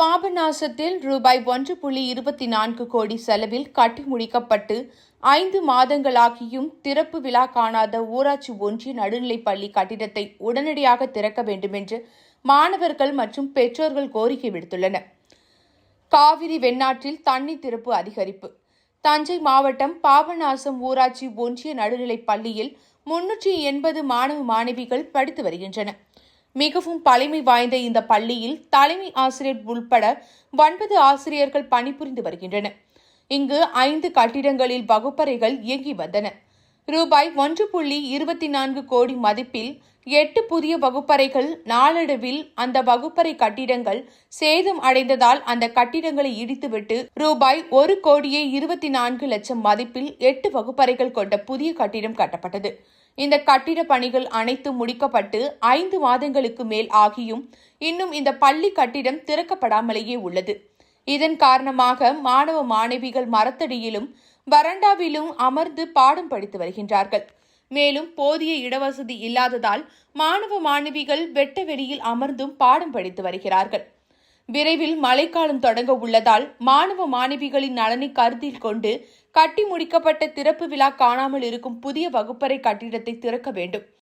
பாபநாசத்தில் ரூபாய் ஒன்று புள்ளி இருபத்தி நான்கு கோடி செலவில் கட்டி முடிக்கப்பட்டு ஐந்து மாதங்களாகியும் திறப்பு விழா காணாத ஊராட்சி ஒன்றிய நடுநிலைப்பள்ளி கட்டிடத்தை உடனடியாக திறக்க வேண்டுமென்று மாணவர்கள் மற்றும் பெற்றோர்கள் கோரிக்கை விடுத்துள்ளனர். காவிரி வெண்ணாற்றில் தண்ணீர் திறப்பு அதிகரிப்பு. தஞ்சை மாவட்டம் பாபநாசம் ஊராட்சி ஒன்றிய நடுநிலைப் பள்ளியில் முன்னூற்றி எண்பது மாணவ மாணவிகள் படித்து வருகின்றனர். மிகவும் பழமை வாய்ந்த இந்த பள்ளியில் தலைமை ஆசிரியர் உள்பட ஒன்பது ஆசிரியர்கள் பணிபுரிந்து வருகின்றனர். இங்கு ஐந்து கட்டிடங்களில் வகுப்பறைகள் இயங்கி வந்தன. ரூபாய் ஒன்று புள்ளி இருபத்தி நான்கு கோடி மதிப்பில் எட்டு புதிய வகுப்பறைகள் நாளடைவில் அந்த வகுப்பறை கட்டிடங்கள் சேதம் அடைந்ததால் அந்த கட்டிடங்களை இடித்துவிட்டு ரூபாய் ஒரு கோடியே இருபத்தி நான்கு லட்சம் மதிப்பில் எட்டு வகுப்பறைகள் கொண்ட புதிய கட்டிடம் கட்டப்பட்டது. இந்த கட்டிட பணிகள் அனைத்தும் முடிக்கப்பட்டு ஐந்து மாதங்களுக்கு மேல் ஆகியும் இன்னும் இந்த பள்ளி கட்டிடம் திறக்கப்படாமலேயே உள்ளது. இதன் காரணமாக மாணவ மாணவிகள் மரத்தடியிலும் வறண்டாவிலும் அமர்ந்து பாடம் படித்து வருகின்றார்கள். மேலும் போதிய இடவசதி இல்லாததால் மாணவ மாணவிகள் வெட்ட வெளியில் அமர்ந்தும் பாடம் படித்து வருகிறார்கள். விரைவில் மழைக்காலம் தொடங்க உள்ளதால் மாணவ மாணவிகளின் நலனை கருத்தில் கொண்டு கட்டி முடிக்கப்பட்ட திறப்பு விழா காணாமல் இருக்கும் புதிய வகுப்பறை கட்டிடத்தை திறக்க வேண்டும்.